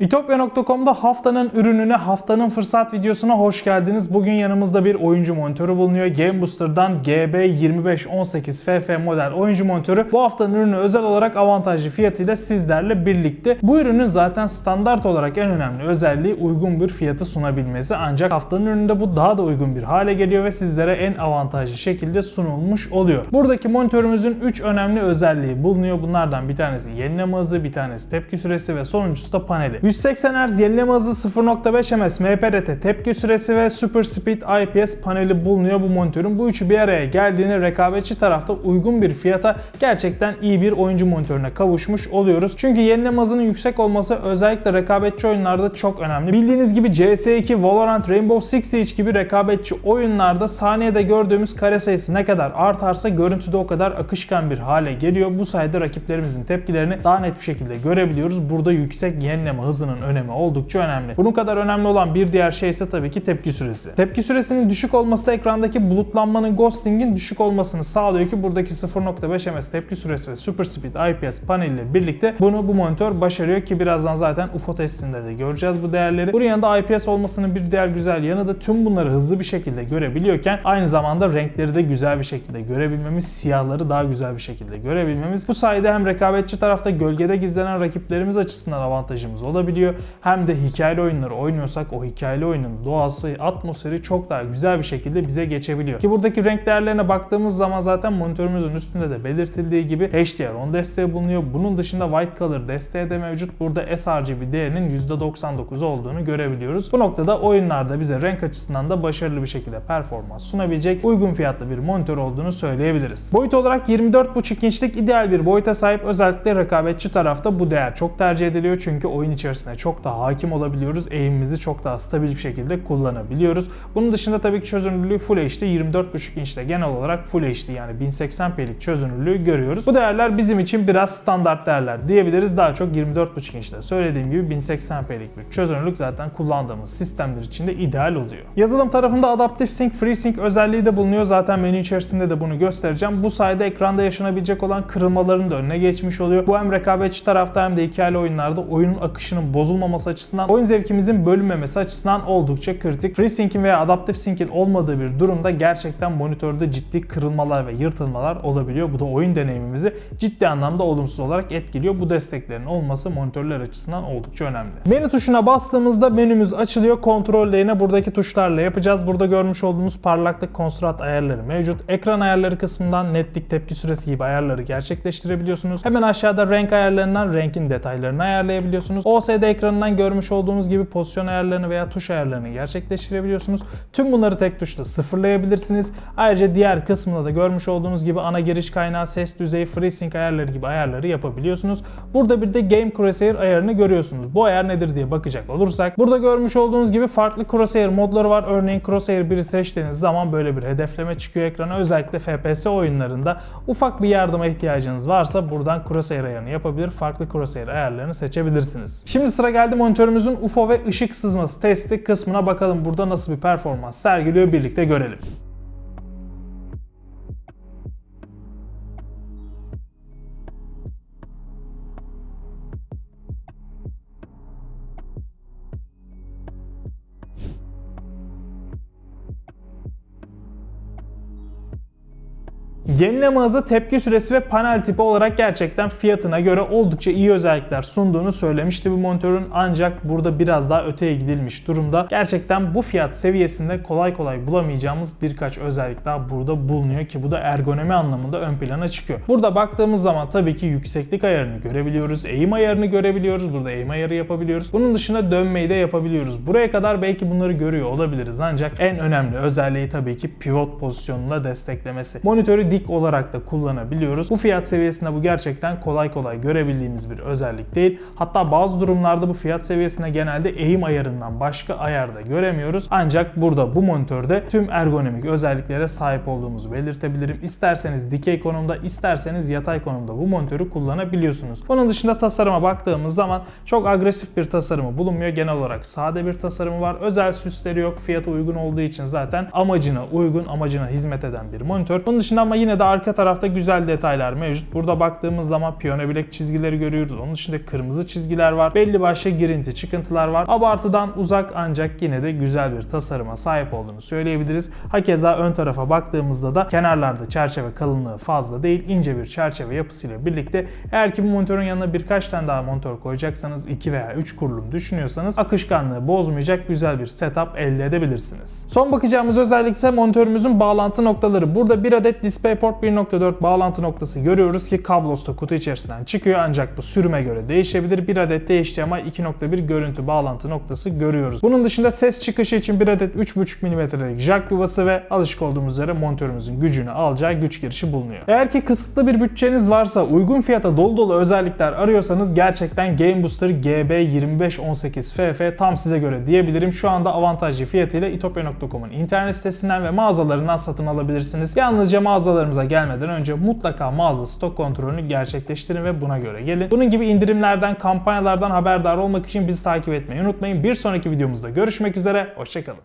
İtopya.com'da haftanın ürününe, haftanın fırsat videosuna hoş geldiniz. Bugün yanımızda bir oyuncu monitörü bulunuyor. Game Booster'dan GB2518FF model oyuncu monitörü. Bu haftanın ürünü özel olarak avantajlı fiyatıyla sizlerle birlikte. Bu ürünün zaten standart olarak en önemli özelliği uygun bir fiyatı sunabilmesi. Ancak haftanın ürününde bu daha da uygun bir hale geliyor ve sizlere en avantajlı şekilde sunulmuş oluyor. Buradaki monitörümüzün 3 önemli özelliği bulunuyor. Bunlardan bir tanesi yenileme hızı, bir tanesi tepki süresi ve sonuncusu da paneli. 180 Hz yenileme hızı 0.5 ms MPRT tepki süresi ve Super Speed IPS paneli bulunuyor bu monitörün. Bu üçü bir araya geldiğinde rekabetçi tarafta uygun bir fiyata gerçekten iyi bir oyuncu monitörüne kavuşmuş oluyoruz. Çünkü yenileme hızının yüksek olması özellikle rekabetçi oyunlarda çok önemli. Bildiğiniz gibi CS2, Valorant, Rainbow Six Siege gibi rekabetçi oyunlarda saniyede gördüğümüz kare sayısı ne kadar artarsa görüntüde o kadar akışkan bir hale geliyor. Bu sayede rakiplerimizin tepkilerini daha net bir şekilde görebiliyoruz. Burada yüksek yenileme hızının önemi oldukça önemli. Bunun kadar önemli olan bir diğer şey ise tabii ki tepki süresi. Tepki süresinin düşük olması da ekrandaki bulutlanmanın ghosting'in düşük olmasını sağlıyor ki buradaki 0.5 ms tepki süresi ve Super Speed IPS paneliyle birlikte bunu bu monitör başarıyor ki birazdan zaten UFO testinde de göreceğiz bu değerleri. Bunun yanında IPS olmasının bir diğer güzel yanı da tüm bunları hızlı bir şekilde görebiliyorken aynı zamanda renkleri de güzel bir şekilde görebilmemiz, siyahları daha güzel bir şekilde görebilmemiz. Bu sayede hem rekabetçi tarafta gölgede gizlenen rakiplerimiz açısından avantajımız olabiliyor. Hem de hikayeli oyunları oynuyorsak o hikayeli oyunun doğası, atmosferi çok daha güzel bir şekilde bize geçebiliyor. Ki buradaki renk değerlerine baktığımız zaman zaten monitörümüzün üstünde de belirtildiği gibi HDR10 desteği bulunuyor. Bunun dışında White Color desteği de mevcut. Burada sRGB değerinin %99 olduğunu görebiliyoruz. Bu noktada oyunlarda bize renk açısından da başarılı bir şekilde performans sunabilecek uygun fiyatlı bir monitör olduğunu söyleyebiliriz. Boyut olarak 24.5 inçlik ideal bir boyuta sahip özellikle rekabetçi tarafta bu değer çok tercih ediliyor çünkü oyun içerisinde çok daha hakim olabiliyoruz. Eğimimizi çok daha stabil bir şekilde kullanabiliyoruz. Bunun dışında tabii ki çözünürlüğü Full HD 24.5 inçte genel olarak Full HD yani 1080p'lik çözünürlüğü görüyoruz. Bu değerler bizim için biraz standart değerler diyebiliriz. Daha çok 24.5 inçte söylediğim gibi 1080p'lik bir çözünürlük zaten kullandığımız sistemler için de ideal oluyor. Yazılım tarafında Adaptive Sync FreeSync özelliği de bulunuyor. Zaten menü içerisinde de bunu göstereceğim. Bu sayede ekranda yaşanabilecek olan kırılmaların da önüne geçmiş oluyor. Bu hem rekabetçi tarafta hem de hikayeli oyunlarda oyunun bozulmaması açısından, oyun zevkimizin bölünmemesi açısından oldukça kritik. FreeSync'in veya Adaptive Sync'in olmadığı bir durumda gerçekten monitörde ciddi kırılmalar ve yırtılmalar olabiliyor. Bu da oyun deneyimimizi ciddi anlamda olumsuz olarak etkiliyor. Bu desteklerin olması monitörler açısından oldukça önemli. Menü tuşuna bastığımızda menümüz açılıyor. Kontrollerini buradaki tuşlarla yapacağız. Burada görmüş olduğumuz parlaklık konstrat ayarları mevcut. Ekran ayarları kısmından netlik tepki süresi gibi ayarları gerçekleştirebiliyorsunuz. Hemen aşağıda renk ayarlarından renkin detaylarını ayarlayabiliyorsunuz. OSD ekranından görmüş olduğunuz gibi pozisyon ayarlarını veya tuş ayarlarını gerçekleştirebiliyorsunuz. Tüm bunları tek tuşla sıfırlayabilirsiniz. Ayrıca diğer kısmında da görmüş olduğunuz gibi ana giriş kaynağı, ses düzeyi, FreeSync ayarları gibi ayarları yapabiliyorsunuz. Burada bir de Game Crosshair ayarını görüyorsunuz. Bu ayar nedir diye bakacak olursak. Burada görmüş olduğunuz gibi farklı Crosshair modları var. Örneğin Crosshair 1'i seçtiğiniz zaman böyle bir hedefleme çıkıyor ekrana. Özellikle FPS oyunlarında ufak bir yardıma ihtiyacınız varsa buradan Crosshair ayarını yapabilir. Farklı Crosshair ayarlarını seçebilirsiniz. Şimdi sıra geldi monitörümüzün UFO ve ışık sızması testi kısmına bakalım burada nasıl bir performans sergiliyor birlikte görelim. Yenileme hızı, tepki süresi ve panel tipi olarak gerçekten fiyatına göre oldukça iyi özellikler sunduğunu söylemişti bu monitörün ancak burada biraz daha öteye gidilmiş durumda. Gerçekten bu fiyat seviyesinde kolay kolay bulamayacağımız birkaç özellik daha burada bulunuyor ki bu da ergonomi anlamında ön plana çıkıyor. Burada baktığımız zaman tabii ki yükseklik ayarını görebiliyoruz, eğim ayarını görebiliyoruz. Burada eğim ayarı yapabiliyoruz. Bunun dışında dönmeyi de yapabiliyoruz. Buraya kadar belki bunları görüyor olabiliriz ancak en önemli özelliği tabii ki pivot pozisyonunda desteklemesi. Monitörü dik olarak da kullanabiliyoruz. Bu fiyat seviyesinde bu gerçekten kolay kolay görebildiğimiz bir özellik değil. Hatta bazı durumlarda bu fiyat seviyesinde genelde eğim ayarından başka ayarda göremiyoruz. Ancak burada bu monitörde tüm ergonomik özelliklere sahip olduğumuzu belirtebilirim. İsterseniz dikey konumda, isterseniz yatay konumda bu monitörü kullanabiliyorsunuz. Bunun dışında tasarıma baktığımız zaman çok agresif bir tasarımı bulunmuyor. Genel olarak sade bir tasarımı var. Özel süsleri yok. Fiyatı uygun olduğu için zaten amacına uygun, amacına hizmet eden bir monitör. Bunun dışında ama yine ve de arka tarafta güzel detaylar mevcut. Burada baktığımız zaman piyano bilek çizgileri görüyoruz. Onun dışında kırmızı çizgiler var. Belli başlı girinti çıkıntılar var. Abartıdan uzak ancak yine de güzel bir tasarıma sahip olduğunu söyleyebiliriz. Hakeza ön tarafa baktığımızda da kenarlarda çerçeve kalınlığı fazla değil. ince bir çerçeve yapısıyla birlikte eğer ki bu monitörün yanına birkaç tane daha monitör koyacaksanız 2 veya 3 kurulum düşünüyorsanız akışkanlığı bozmayacak güzel bir setup elde edebilirsiniz. Son bakacağımız özellik monitörümüzün bağlantı noktaları. Burada bir adet DisplayPort 1.4 bağlantı noktası görüyoruz ki kablosu da kutu içerisinden çıkıyor ancak bu sürüme göre değişebilir. Bir adet de HDMI 2.1 görüntü bağlantı noktası görüyoruz. Bunun dışında ses çıkışı için bir adet 3.5 mm'lik jack yuvası ve alışık olduğumuz üzere monitörümüzün gücünü alacağı güç girişi bulunuyor. Eğer ki kısıtlı bir bütçeniz varsa uygun fiyata dolu dolu özellikler arıyorsanız gerçekten Game Booster GB2518FF tam size göre diyebilirim. Şu anda avantajlı fiyatıyla itopya.com'un internet sitesinden ve mağazalarından satın alabilirsiniz. Yalnızca mağazalarımıza gelmeden önce mutlaka mağaza stok kontrolünü gerçekleştirin ve buna göre gelin. Bunun gibi indirimlerden, kampanyalardan haberdar olmak için bizi takip etmeyi unutmayın. Bir sonraki videomuzda görüşmek üzere, hoşçakalın.